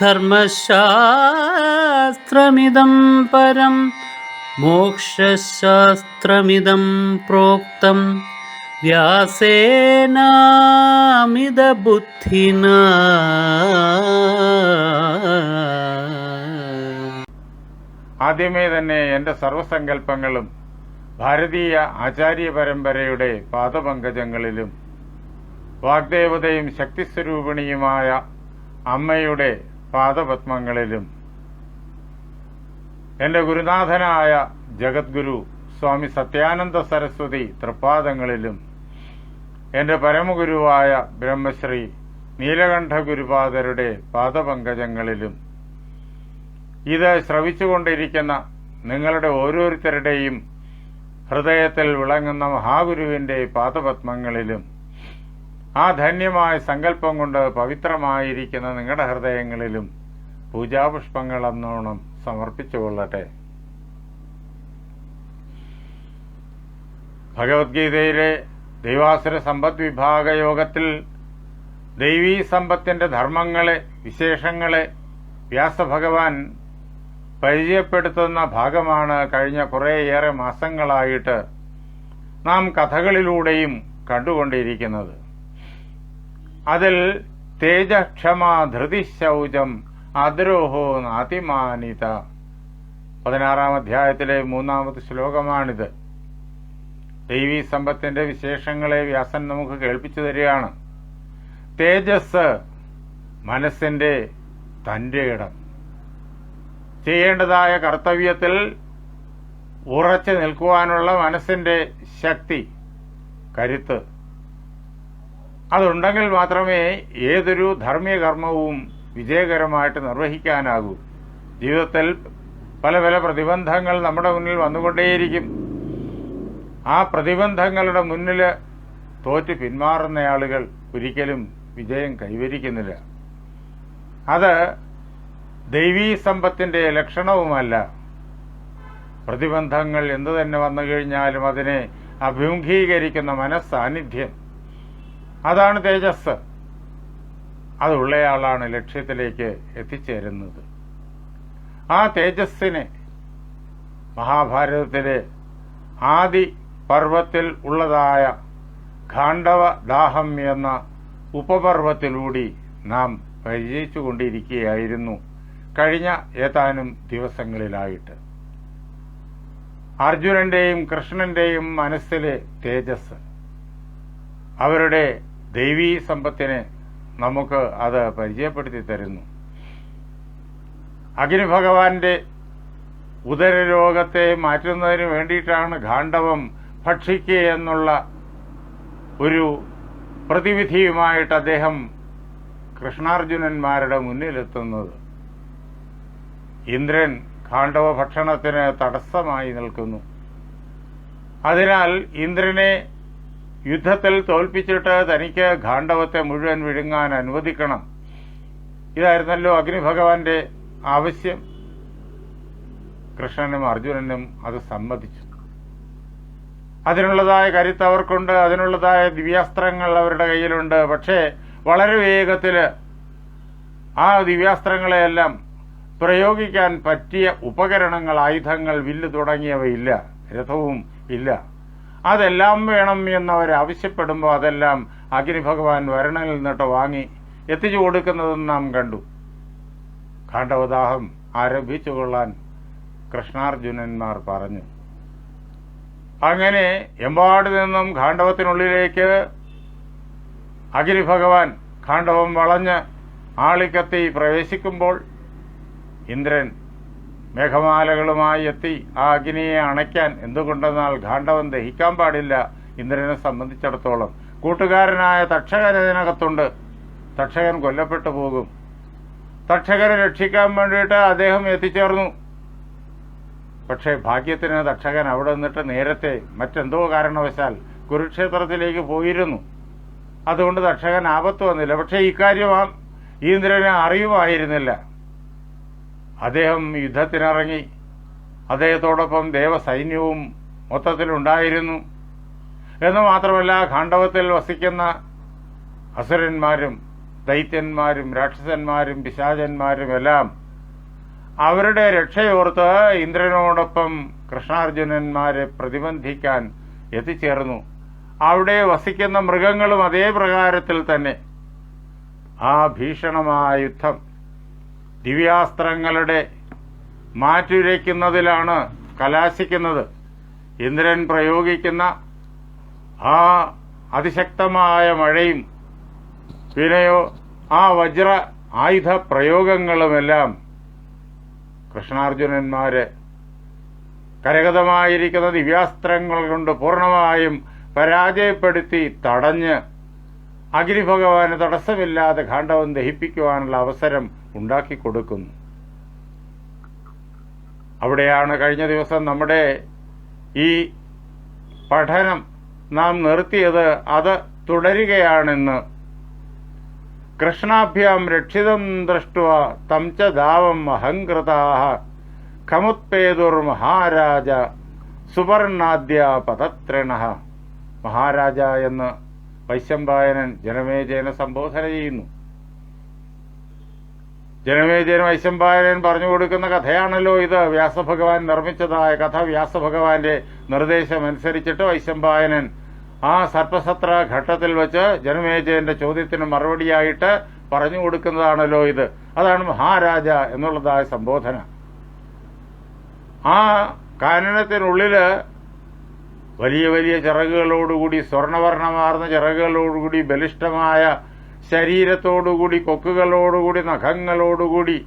ധർമ്മശാസ്ത്രമിദം പരം മോക്ഷശാസ്ത്രമിതം പ്രോക്തം. വ്യാസേനാമിതബുദ്ധിന. ആദ്യമേ തന്നെ എന്റെ സർവസങ്കല്പങ്ങളും ഭാരതീയ ആചാര്യ പരമ്പരയുടെ പാദപങ്കജങ്ങളിലും വാഗ്ദേവതയും ശക്തിസ്വരൂപിണിയുമായ അമ്മയുടെ പാദപത്മങ്ങളിലും. എന്റെ ഗുരുനാഥനായ ജഗദ്ഗുരു സ്വാമി സത്യാനന്ദ സരസ്വതി തൃപ്പാദങ്ങളിലും. എന്റെ പരമഗുരുവായ ബ്രഹ്മശ്രീ നീലകണ്ഠ ഗുരുപാദരുടെ പാദപങ്കജങ്ങളിലും. ഇത് ശ്രവിച്ചുകൊണ്ടിരിക്കുന്ന നിങ്ങളുടെ ഓരോരുത്തരുടെയും ഹൃദയത്തിൽ വിളങ്ങുന്ന മഹാഗുരുവിന്റെ പാദപത്മങ്ങളിലും. ആ ധന്യമായ സങ്കല്പം കൊണ്ട് പവിത്രമായിരിക്കുന്ന നിങ്ങളുടെ ഹൃദയങ്ങളിലും പൂജാപുഷ്പങ്ങൾ എന്നോണം സമർപ്പിച്ചുകൊള്ളട്ടെ ഭഗവത്ഗീതയിലെ ദൈവാസുര സമ്പദ് വിഭാഗ യോഗത്തിൽ ദൈവീ സമ്പത്തിന്റെ ധർമ്മങ്ങളെ വിശേഷങ്ങളെ വ്യാസഭഗവാൻ പരിചയപ്പെടുത്തുന്ന ഭാഗമാണ് കഴിഞ്ഞ കുറേയേറെ മാസങ്ങളായിട്ട് നാം കഥകളിലൂടെയും കണ്ടുകൊണ്ടിരിക്കുന്നത്. അതിൽ തേജക്ഷമ ധൃതിശൗചം അദ്രോഹോ നാതിമാനിത. പതിനാറാം അധ്യായത്തിലെ മൂന്നാമത്തെ ശ്ലോകമാണിത്. ദൈവീ സമ്പത്തിന്റെ വിശേഷങ്ങളെ വ്യാസൻ നമുക്ക് കേൾപ്പിച്ചു തരികയാണ്. തേജസ് മനസ്സിന്റെ തന്റെ ഇടം. ചെയ്യേണ്ടതായ കർത്തവ്യത്തിൽ ഉറച്ചു നിൽക്കുവാനുള്ള മനസ്സിന്റെ ശക്തി കരുത്ത്. അതുണ്ടെങ്കിൽ മാത്രമേ ഏതൊരു ധർമ്മീയ കർമ്മവും വിജയകരമായിട്ട് നിർവഹിക്കാനാകൂ. ജീവിതത്തിൽ പല പല പ്രതിബന്ധങ്ങൾ നമ്മുടെ മുന്നിൽ വന്നുകൊണ്ടേയിരിക്കും. ആ പ്രതിബന്ധങ്ങളുടെ മുന്നിൽ തോറ്റ് പിന്മാറുന്ന ആളുകൾ ഒരിക്കലും വിജയം കൈവരിക്കുന്നില്ല. അത് ദൈവീ സമ്പത്തിന്റെ ലക്ഷണവുമല്ല. പ്രതിബന്ധങ്ങൾ എന്തു തന്നെ വന്നു കഴിഞ്ഞാലും അതിനെ അഭിമുഖീകരിക്കുന്ന മനസ്സാന്നിധ്യം. അതാണ് തേജസ്. അതുള്ളയാളാണ് ലക്ഷ്യത്തിലേക്ക് എത്തിച്ചേരുന്നത്. ആ തേജസ്സിനെ മഹാഭാരതത്തിലെ ആദി പർവത്തിൽ ഉള്ളതായ ഖാണ്ഡവ ദാഹം എന്ന ഉപപർവത്തിലൂടി നാം പരിചയിച്ചു കൊണ്ടിരിക്കുകയായിരുന്നു കഴിഞ്ഞ ഏതാനും ദിവസങ്ങളിലായിട്ട്. അർജുനന്റെയും കൃഷ്ണന്റെയും മനസ്സിലെ തേജസ് അവരുടെ ദൈവീ സമ്പത്തിനെ നമുക്ക് അത് പരിചയപ്പെടുത്തി തരുന്നു. അഗ്നിഭഗവാന്റെ ഉദരരോഗത്തെ മാറ്റുന്നതിന് വേണ്ടിയിട്ടാണ് ഗാണ്ഡവം ഭക്ഷിക്കുക എന്നുള്ള ഒരു പ്രതിവിധിയുമായിട്ട് അദ്ദേഹം കൃഷ്ണാർജുനന്മാരുടെ മുന്നിലെത്തുന്നത്. ഇന്ദ്രൻ ഖാണ്ഡവ ഭക്ഷണത്തിന് തടസ്സമായി നിൽക്കുന്നു. അതിനാൽ ഇന്ദ്രനെ യുദ്ധത്തിൽ തോൽപ്പിച്ചിട്ട് തനിക്ക് ഖാണ്ഡവത്തെ മുഴുവൻ വിഴുങ്ങാൻ അനുവദിക്കണം. ഇതായിരുന്നല്ലോ അഗ്നിഭഗവാന്റെ ആവശ്യം. കൃഷ്ണനും അർജുനനും അത് സമ്മതിച്ചു. അതിനുള്ളതായ കരുത്ത് അവർക്കുണ്ട് അതിനുള്ളതായ ദിവ്യാസ്ത്രങ്ങൾ അവരുടെ കയ്യിലുണ്ട്. പക്ഷേ വളരെ വേഗത്തിൽ ആ ദിവ്യാസ്ത്രങ്ങളെയെല്ലാം പ്രയോഗിക്കാൻ പറ്റിയ ഉപകരണങ്ങൾ ആയുധങ്ങൾ വില്ല് തുടങ്ങിയവയില്ല രഥവും ഇല്ല. അതെല്ലാം വേണം എന്നവരാവശ്യപ്പെടുമ്പോൾ അതെല്ലാം അഗ്നി ഭഗവാൻ വരണയിൽ നിന്നിട്ട് വാങ്ങി എത്തിച്ചു കൊടുക്കുന്നതും നാം കണ്ടു. കാണ്ഡവദാഹം ആരംഭിച്ചു കൊള്ളാൻ കൃഷ്ണാർജുനന്മാർ പറഞ്ഞു. അങ്ങനെ എമ്പാട് നിന്നും ഖാണ്ഡവത്തിനുള്ളിലേക്ക് അഗ്നി ഭഗവാൻ വളഞ്ഞ് ആളിക്കത്തി പ്രവേശിക്കുമ്പോൾ ഇന്ദ്രൻ മേഘമാലകളുമായി എത്തി ആ അഗ്നിയെ അണയ്ക്കാൻ എന്തുകൊണ്ടെന്നാൽ ഗാണ്ഡവൻ ദഹിക്കാൻ പാടില്ല ഇന്ദ്രനെ സംബന്ധിച്ചിടത്തോളം. കൂട്ടുകാരനായ തക്ഷകൻ ഇതിനകത്തുണ്ട്. തക്ഷകൻ കൊല്ലപ്പെട്ടു പോകും. തക്ഷകനെ രക്ഷിക്കാൻ വേണ്ടിയിട്ട് അദ്ദേഹം എത്തിച്ചേർന്നു. പക്ഷേ ഭാഗ്യത്തിന് തക്ഷകൻ അവിടെ നിന്നിട്ട് നേരത്തെ മറ്റെന്തോ കാരണവശാൽ കുരുക്ഷേത്രത്തിലേക്ക് പോയിരുന്നു. അതുകൊണ്ട് തക്ഷകൻ ആപത്ത് വന്നില്ല. പക്ഷേ ഇക്കാര്യം ആ ഈന്ദ്രനെ അറിയുമായിരുന്നില്ല. അദ്ദേഹം യുദ്ധത്തിനിറങ്ങി. അദ്ദേഹത്തോടൊപ്പം ദേവസൈന്യവും മൊത്തത്തിലുണ്ടായിരുന്നു. എന്ന് മാത്രമല്ല ഖാണ്ഡവത്തിൽ വസിക്കുന്ന അസുരന്മാരും ദൈത്യന്മാരും രാക്ഷസന്മാരും പിശാചന്മാരും എല്ലാം അവരുടെ രക്ഷയോർത്ത് ഇന്ദ്രനോടൊപ്പം കൃഷ്ണാർജുനന്മാരെ പ്രതിബന്ധിക്കാൻ എത്തിച്ചേർന്നു. അവിടെ വസിക്കുന്ന മൃഗങ്ങളും അതേ പ്രകാരത്തിൽ തന്നെ. ആ ഭീഷണമായ യുദ്ധം ദിവ്യാസ്ത്രങ്ങളുടെ മാറ്റുരയ്ക്കുന്നതിലാണ് കലാശിക്കുന്നത്. ഇന്ദ്രൻ പ്രയോഗിക്കുന്ന ആ അതിശക്തമായ മഴയും പിന്നെയോ ആ വജ്ര ആയുധ പ്രയോഗങ്ങളുമെല്ലാം കൃഷ്ണാർജുനന്മാര് കരഗതമായിരിക്കുന്ന ദിവ്യാസ്ത്രങ്ങൾ കൊണ്ട് പൂർണമായും പരാജയപ്പെടുത്തി തടഞ്ഞ് അഗ്നിഭഗവാന് തടസ്സമില്ലാതെ ഖാണ്ഡവം ദഹിപ്പിക്കുവാനുള്ള അവസരം ഉണ്ടാക്കി കൊടുക്കുന്നു അവിടെയാണ് കഴിഞ്ഞ ദിവസം നമ്മുടെ ഈ പഠനം നാം നിർത്തിയത്. അത് തുടരുകയാണെന്ന്. കൃഷ്ണാഭ്യാം രക്ഷിതം ദൃഷ്ടുവ തം ച ദാവം അഹങ്കൃതാഹ ഖമുത്പേതുർമഹാരാജ സുവർണാദ്യ പതത്രണ മഹാരാജ എന്ന് വൈശമ്പായനൻ ജനമേജയനെ സംബോധന ചെയ്യുന്നു. ജനമേജയൻ വൈശമ്പായനൻ പറഞ്ഞു കൊടുക്കുന്ന കഥയാണല്ലോ ഇത്. വ്യാസഭഗവാൻ നിർമ്മിച്ചതായ കഥ. വ്യാസഭഗവാന്റെ നിർദ്ദേശം അനുസരിച്ചിട്ട് വൈശമ്പായനൻ ആ സർപ്പസത്ര ഘട്ടത്തിൽ വെച്ച് ജനമേജയന്റെ ചോദ്യത്തിന് മറുപടിയായിട്ട് പറഞ്ഞു കൊടുക്കുന്നതാണല്ലോ ഇത്. അതാണ് മഹാരാജ എന്നുള്ളതായ സംബോധന. ആ കാനനത്തിനുള്ളിൽ വലിയ വലിയ ചിറകുകളോടുകൂടി സ്വർണവർണമാർന്ന ചിറകുകളോടുകൂടി ബലിഷ്ഠമായ ശരീരത്തോടുകൂടി കൊക്കുകളോടുകൂടി നഖങ്ങളോടുകൂടി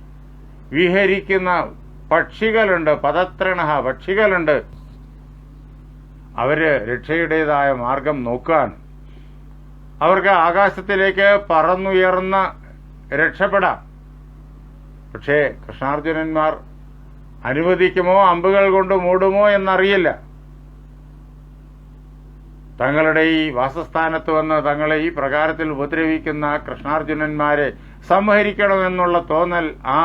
വിഹരിക്കുന്ന പക്ഷികളുണ്ട് പദത്രണ പക്ഷികളുണ്ട്. അവർ രക്ഷയുടേതായ മാർഗം നോക്കാൻ അവർക്ക് ആകാശത്തിലേക്ക് പറന്നുയർന്ന് രക്ഷപ്പെടാം. പക്ഷേ കൃഷ്ണാർജുനന്മാർ അനുവദിക്കുമോ അമ്പുകൾ കൊണ്ട് മൂടുമോ എന്നറിയില്ല. തങ്ങളുടെ ഈ വാസസ്ഥാനത്ത് വന്ന് തങ്ങളെ ഈ പ്രകാരത്തിൽ ഉപദ്രവിക്കുന്ന കൃഷ്ണാർജുനന്മാരെ സംഹരിക്കണമെന്നുള്ള തോന്നൽ ആ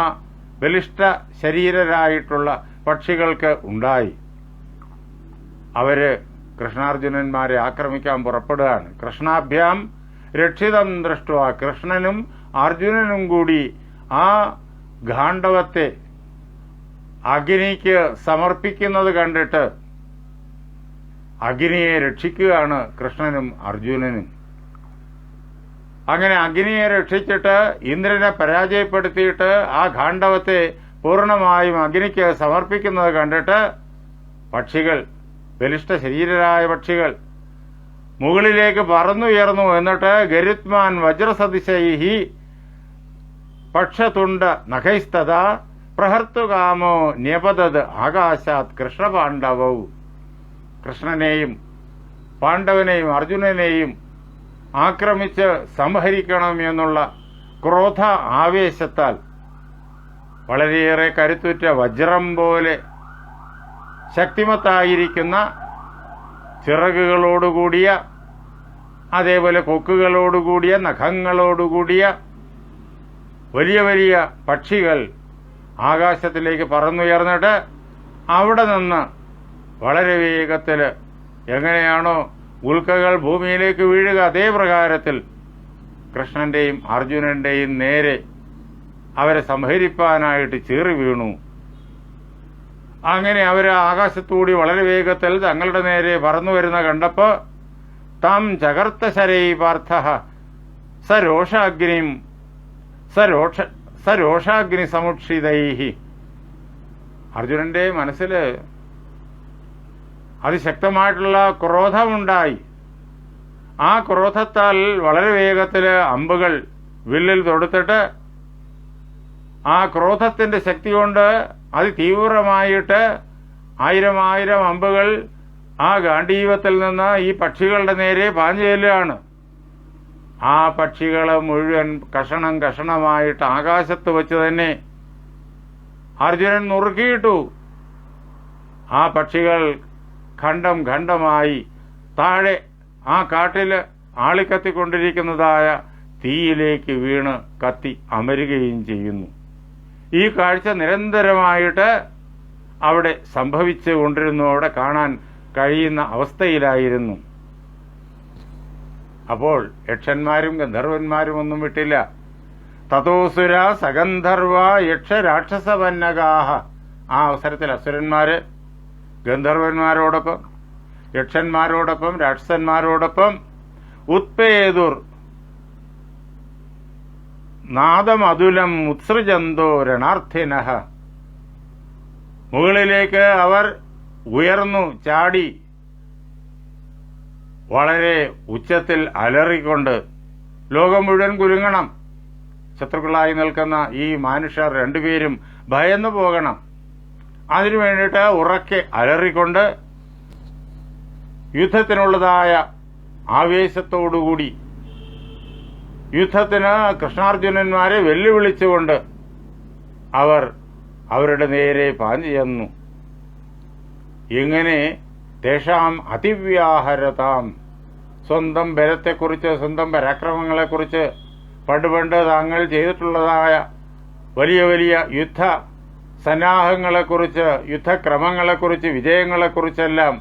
ബലിഷ്ഠ ശരീരരായിട്ടുള്ള പക്ഷികൾക്ക് ഉണ്ടായി. അവർ കൃഷ്ണാർജുനന്മാരെ ആക്രമിക്കാൻ പുറപ്പെടുകയാണ്. കൃഷ്ണാഭ്യാം രക്ഷിതം ദൃഷ്ടുവ. കൃഷ്ണനും അർജുനനും കൂടി ആ ഗാണ്ഡവത്തെ അഗ്നിക്ക് സമർപ്പിക്കുന്നത് കണ്ടിട്ട് അഗ്നിയെ രക്ഷിക്കുകയാണ് കൃഷ്ണനും അർജുനനും. അങ്ങനെ അഗ്നിയെ രക്ഷിച്ചിട്ട് ഇന്ദ്രനെ പരാജയപ്പെടുത്തിയിട്ട് ആ ഖാണ്ഡവത്തെ പൂർണമായും അഗ്നിക്ക് സമർപ്പിക്കുന്നത് കണ്ടിട്ട് പക്ഷികൾ ബലിഷ്ഠ ശരീരരായ പക്ഷികൾ മുകളിലേക്ക് പറന്നുയർന്നു എന്നിട്ട് ഗരുത്മാൻ വജ്രസദിശൈഹി പക്ഷതുണ്ട നഖൈസ്തത പ്രഹർത്തുകാമോ ന്യപതത് ആകാശാത് കൃഷ്ണപാണ്ഡവവും കൃഷ്ണനെയും പാണ്ഡവനെയും അർജുനനെയും ആക്രമിച്ച് സംഹരിക്കണമെന്നുള്ള ക്രോധ ആവേശത്താൽ വളരെയേറെ കരുത്തുറ്റ വജ്രം പോലെ ശക്തിമത്തായിരിക്കുന്ന ചിറകുകളോടുകൂടിയ അതേപോലെ കൊക്കുകളോടുകൂടിയ നഖങ്ങളോടുകൂടിയ വലിയ വലിയ പക്ഷികൾ ആകാശത്തിലേക്ക് പറന്നുയർന്നിട്ട് അവിടെ നിന്ന് വളരെ വേഗത്തിൽ എങ്ങനെയാണോ ഉൽക്കകൾ ഭൂമിയിലേക്ക് വീഴുക അതേ പ്രകാരത്തിൽ കൃഷ്ണന്റെയും അർജുനന്റെയും നേരെ അവരെ സംഹരിപ്പാനായിട്ട് ചീറി വീണു. അങ്ങനെ അവർ ആകാശത്തുകൂടി വളരെ വേഗത്തിൽ തങ്ങളുടെ നേരെ പറന്നു വരുന്ന കണ്ടപ്പോൾ താം ചകർത്ത ശരൈ പാർത്ഥ സരോഷാഗ്നിയും സരോഷ സരോഷാഗ്നി സമുക്ഷിതൈഹി അർജുനന്റെ മനസ്സിൽ അതിശക്തമായിട്ടുള്ള ക്രോധമുണ്ടായി. ആ ക്രോധത്താൽ വളരെ വേഗത്തിൽ അമ്പുകൾ വില്ലിൽ തൊടുത്തിട്ട് ആ ക്രോധത്തിന്റെ ശക്തി കൊണ്ട് അതിതീവ്രമായിട്ട് ആയിരം ആയിരം അമ്പുകൾ ആ ഗാന്ധീവത്തിൽ നിന്ന് ഈ പക്ഷികളുടെ നേരെ പാഞ്ഞു ആ പക്ഷികളെ മുഴുവൻ കഷണം കഷണമായിട്ട് ആകാശത്ത് വെച്ച് തന്നെ അർജുനൻ നുറുക്കിയിട്ടു. ആ പക്ഷികൾ ഖണ്ഡം ഖണ്ഡമായി താഴെ ആ കാട്ടിൽ ആളിക്കത്തിക്കൊണ്ടിരിക്കുന്നതായ തീയിലേക്ക് വീണ് കത്തി അമരുകയും ചെയ്യുന്നു. ഈ കാഴ്ച നിരന്തരമായിട്ട് അവിടെ സംഭവിച്ചു കൊണ്ടിരുന്നു. അവിടെ കാണാൻ കഴിയുന്ന അവസ്ഥയിലായിരുന്നു. അപ്പോൾ യക്ഷന്മാരും ഗന്ധർവന്മാരും ഒന്നും വിട്ടില്ല. തതോസുര സഗന്ധർവ യക്ഷ രാക്ഷസവന്നഗാഹ ആ അവസരത്തിൽ അസുരന്മാര് ഗന്ധർവന്മാരോടൊപ്പം യക്ഷന്മാരോടൊപ്പം രാക്ഷസന്മാരോടൊപ്പം ഉത്പേതുർ നാദമതുലം ഉത്സൃജന്തോ രണാർത്ഥിന. മുകളിലേക്ക് അവർ ഉയർന്നു ചാടി വളരെ ഉച്ചത്തിൽ അലറിക്കൊണ്ട് ലോകം മുഴുവൻ കുലുങ്ങണം. ശത്രുക്കളായി നിൽക്കുന്ന ഈ മനുഷ്യർ രണ്ടുപേരും ഭയന്നു പോകണം. അതിനു വേണ്ടിയിട്ട് ഉറക്കെ അലറിക്കൊണ്ട് യുദ്ധത്തിനുള്ളതായ ആവേശത്തോടുകൂടി യുദ്ധത്തിന് കൃഷ്ണാർജുനന്മാരെ വെല്ലുവിളിച്ചുകൊണ്ട് അവർ അവരുടെ നേരെ പാഞ്ഞു ചെന്നു. ഇങ്ങനെ തേഷാം അതിവ്യാഹരതാം. സ്വന്തം ബലത്തെക്കുറിച്ച് സ്വന്തം പരാക്രമങ്ങളെക്കുറിച്ച് പണ്ട് പണ്ട് താങ്കൾ ചെയ്തിട്ടുള്ളതായ വലിയ വലിയ യുദ്ധ സന്നാഹങ്ങളെക്കുറിച്ച് യുദ്ധക്രമങ്ങളെക്കുറിച്ച് വിജയങ്ങളെക്കുറിച്ചെല്ലാം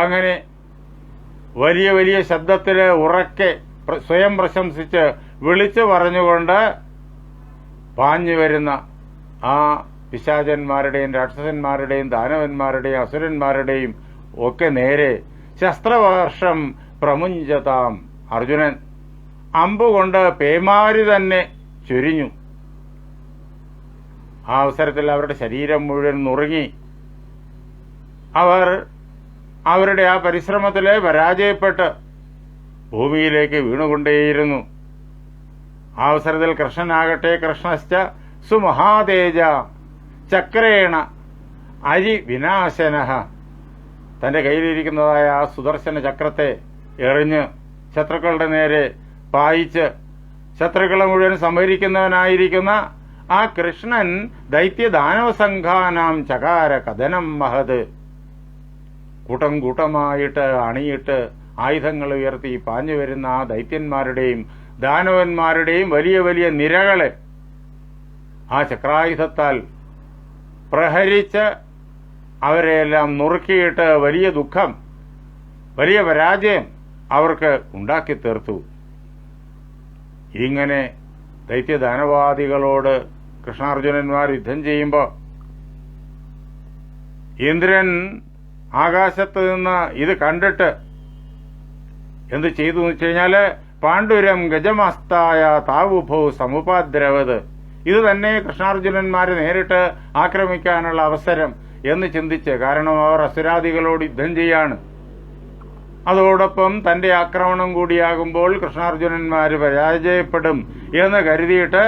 അങ്ങനെ വലിയ വലിയ ശബ്ദത്തിൽ ഉറക്കെ സ്വയം പ്രശംസിച്ച് വിളിച്ചു പറഞ്ഞുകൊണ്ട് പാഞ്ഞു വരുന്ന ആ പിശാചന്മാരുടെയും രാക്ഷസന്മാരുടെയും ദാനവന്മാരുടെയും അസുരന്മാരുടെയും ഒക്കെ നേരെ ശസ്ത്രവർഷം പ്രമുഞ്ചതാം അർജുനൻ അമ്പുകൊണ്ട് പേമാരി തന്നെ ചുരിഞ്ഞു. ആ അവസരത്തിൽ അവരുടെ ശരീരം മുഴുവൻ നുറുങ്ങി. അവർ അവരുടെ ആ പരിശ്രമത്തിലെ പരാജയപ്പെട്ട് ഭൂമിയിലേക്ക് വീണുകൊണ്ടേയിരുന്നു. ആ അവസരത്തിൽ കൃഷ്ണനാകട്ടെ കൃഷ്ണശ്ച സുമഹാതേജ ചക്രേണ അരി വിനാശന തന്റെ കയ്യിലിരിക്കുന്നതായ ആ സുദർശന ചക്രത്തെ എറിഞ്ഞ് ശത്രുക്കളുടെ നേരെ പായിച്ച് ശത്രുക്കളെ മുഴുവൻ സംഹരിക്കുന്നവനായിരിക്കുന്ന ആ കൃഷ്ണൻ ദൈത്യദാനവ സംഘാനാം ചകാര കഥനം മഹത്. കൂട്ടം കൂട്ടമായിട്ട് അണിയിട്ട് ആയുധങ്ങൾ ഉയർത്തി പാഞ്ഞു വരുന്ന ആ ദൈത്യന്മാരുടെയും ദാനവന്മാരുടെയും വലിയ വലിയ നിരകളെ ആ ചക്രായുധത്താൽ പ്രഹരിച്ച് അവരെയെല്ലാം നുറുക്കിയിട്ട് വലിയ ദുഃഖം വലിയ പരാജയം അവർക്ക് ഉണ്ടാക്കി തീർത്തു ഇങ്ങനെ ദൈത്യദാനവാദികളോട് കൃഷ്ണാർജുനന്മാർ യുദ്ധം ചെയ്യുമ്പോൾ ഇന്ദ്രൻ ആകാശത്ത് നിന്ന് ഇത് കണ്ടിട്ട് എന്ത് ചെയ്തു എന്ന് വെച്ച് കഴിഞ്ഞാൽ പാണ്ഡുരം ഗജമസ്തായ താവുഭോ സമുപാദ്രവത്. ഇത് തന്നെ കൃഷ്ണാർജുനന്മാരെ നേരിട്ട് ആക്രമിക്കാനുള്ള അവസരം എന്ന് ചിന്തിച്ച് കാരണം അവർ അസുരാദികളോട് യുദ്ധം ചെയ്യാണ്. അതോടൊപ്പം തന്റെ ആക്രമണം കൂടിയാകുമ്പോൾ കൃഷ്ണാർജുനന്മാര് പരാജയപ്പെടും എന്ന് കരുതിയിട്ട്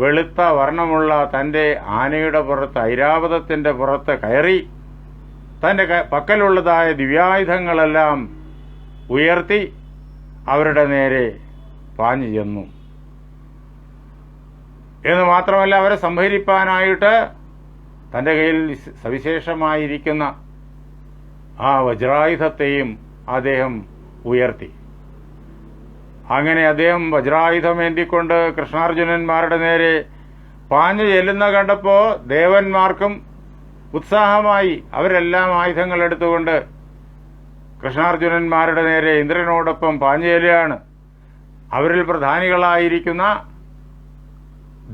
വെളുത്ത വർണമുള്ള തന്റെ ആനയുടെ പുറത്ത് ഐരാവതത്തിന്റെ പുറത്ത് കയറി തന്റെ പക്കലുള്ളതായ ദിവ്യായുധങ്ങളെല്ലാം ഉയർത്തി അവരുടെ നേരെ പാഞ്ഞു ചെന്നു. എന്ന് മാത്രമല്ല അവരെ സംഹരിപ്പാനായിട്ട് തന്റെ കയ്യിൽ സവിശേഷമായിരിക്കുന്ന ആ വജ്രായുധത്തെയും അദ്ദേഹം ഉയർത്തി. അങ്ങനെ അദ്ദേഹം വജ്രായുധമേന്തിക്കൊണ്ട് കൃഷ്ണാർജുനന്മാരുടെ നേരെ പാഞ്ഞു ചെല്ലുന്ന കണ്ടപ്പോൾ ദേവന്മാർക്കും ഉത്സാഹമായി അവരെല്ലാം ആയുധങ്ങൾ എടുത്തുകൊണ്ട് കൃഷ്ണാർജുനന്മാരുടെ നേരെ ഇന്ദ്രനോടൊപ്പം പാഞ്ഞു ചെല്ലുകയാണ്. അവരിൽ പ്രധാനികളായിരിക്കുന്ന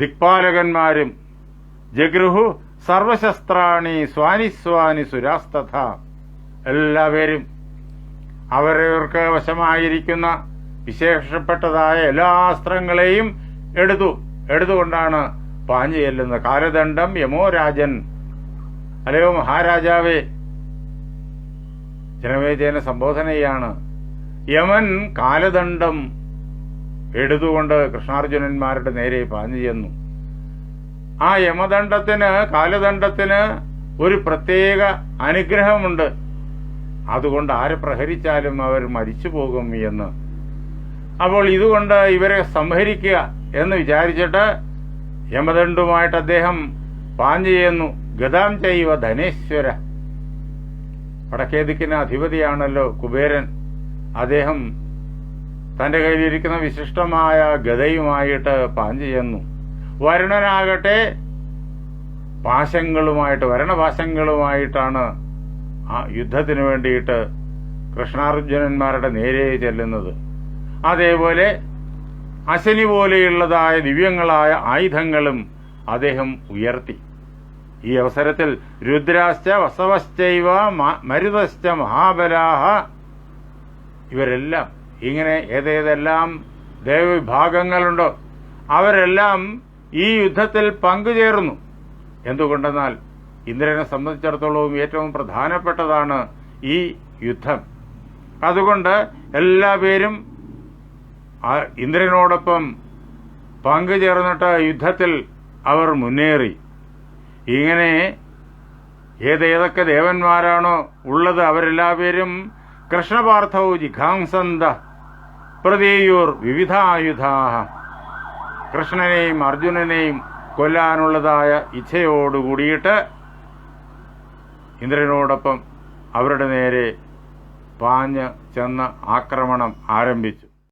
ദിക്പാലകന്മാരും ജഗൃഹു സർവശസ്ത്രാണി സ്വാനി സ്വാനി സുരാസ്തഥ എല്ലാവരും അവരവർക്ക് വശമായിരിക്കുന്ന വിശേഷപ്പെട്ടതായ എല്ലാ അസ്ത്രങ്ങളെയും എടുത്തു. എടുത്തുകൊണ്ടാണ് പാഞ്ഞു ചെല്ലുന്നത്. കാലദണ്ഡം യമോ രാജൻ. അല്ലയോ മഹാരാജാവേ. ജനമേജന സംബോധനയാണ്. യമൻ കാലദണ്ഡം എടുത്തുകൊണ്ട് കൃഷ്ണാർജുനന്മാരുടെ നേരെ പാഞ്ഞു ചെന്നു. ആ യമദണ്ഡത്തിന് കാലദണ്ഡത്തിന് ഒരു പ്രത്യേക അനുഗ്രഹമുണ്ട്. അതുകൊണ്ട് ആരെ പ്രഹരിച്ചാലും അവർ മരിച്ചു പോകും എന്ന് അപ്പോൾ ഇതുകൊണ്ട് ഇവരെ സംഹരിക്കുക എന്ന് വിചാരിച്ചിട്ട് യമദണ്ഡുമായിട്ട് അദ്ദേഹം പാഞ്ഞു ചെയ്യുന്നു ഗതാം ചെയ്യുക ധനേശ്വര. വടക്കേദിക്കിന് അധിപതിയാണല്ലോ കുബേരൻ. അദ്ദേഹം തന്റെ കയ്യിലിരിക്കുന്ന വിശിഷ്ടമായ ഗതയുമായിട്ട് പാഞ്ഞു ചെന്നു. വരുണനാകട്ടെ പാശങ്ങളുമായിട്ട് വരണപാശങ്ങളുമായിട്ടാണ് ആ യുദ്ധത്തിന് വേണ്ടിയിട്ട് കൃഷ്ണാർജുനന്മാരുടെ നേരെ ചെല്ലുന്നത്. അതേപോലെ അശനി പോലെയുള്ളതായ ദിവ്യങ്ങളായ ആയുധങ്ങളും അദ്ദേഹം ഉയർത്തി. ഈ അവസരത്തിൽ രുദ്രാശ്ച വസവശ്ചൈവ മരുതശ്ച മഹാബലാഹ ഇവരെല്ലാം ഇങ്ങനെ ഏതേതെല്ലാം ദേവവിഭാഗങ്ങളുണ്ടോ അവരെല്ലാം ഈ യുദ്ധത്തിൽ പങ്കുചേർന്നു. എന്തുകൊണ്ടെന്നാൽ ഇന്ദ്രനെ സംബന്ധിച്ചിടത്തോളവും ഏറ്റവും പ്രധാനപ്പെട്ടതാണ് ഈ യുദ്ധം. അതുകൊണ്ട് എല്ലാ പേരും ഇന്ദ്രനോടൊപ്പം പങ്കുചേർന്നിട്ട് യുദ്ധത്തിൽ അവർ മുന്നേറി. ഇങ്ങനെ ഏതേതൊക്കെ ദേവന്മാരാണോ ഉള്ളത് അവരെല്ലാവരും കൃഷ്ണപാർത്ഥവ് ജിഘാംസന്ത വിവിധ വിവിധായുധാഹ. കൃഷ്ണനെയും അർജുനനെയും കൊല്ലാനുള്ളതായ ഇച്ഛയോടുകൂടിയിട്ട് ഇന്ദ്രനോടൊപ്പം അവരുടെ നേരെ പാഞ്ഞ് ചെന്ന് ആക്രമണം ആരംഭിച്ചു.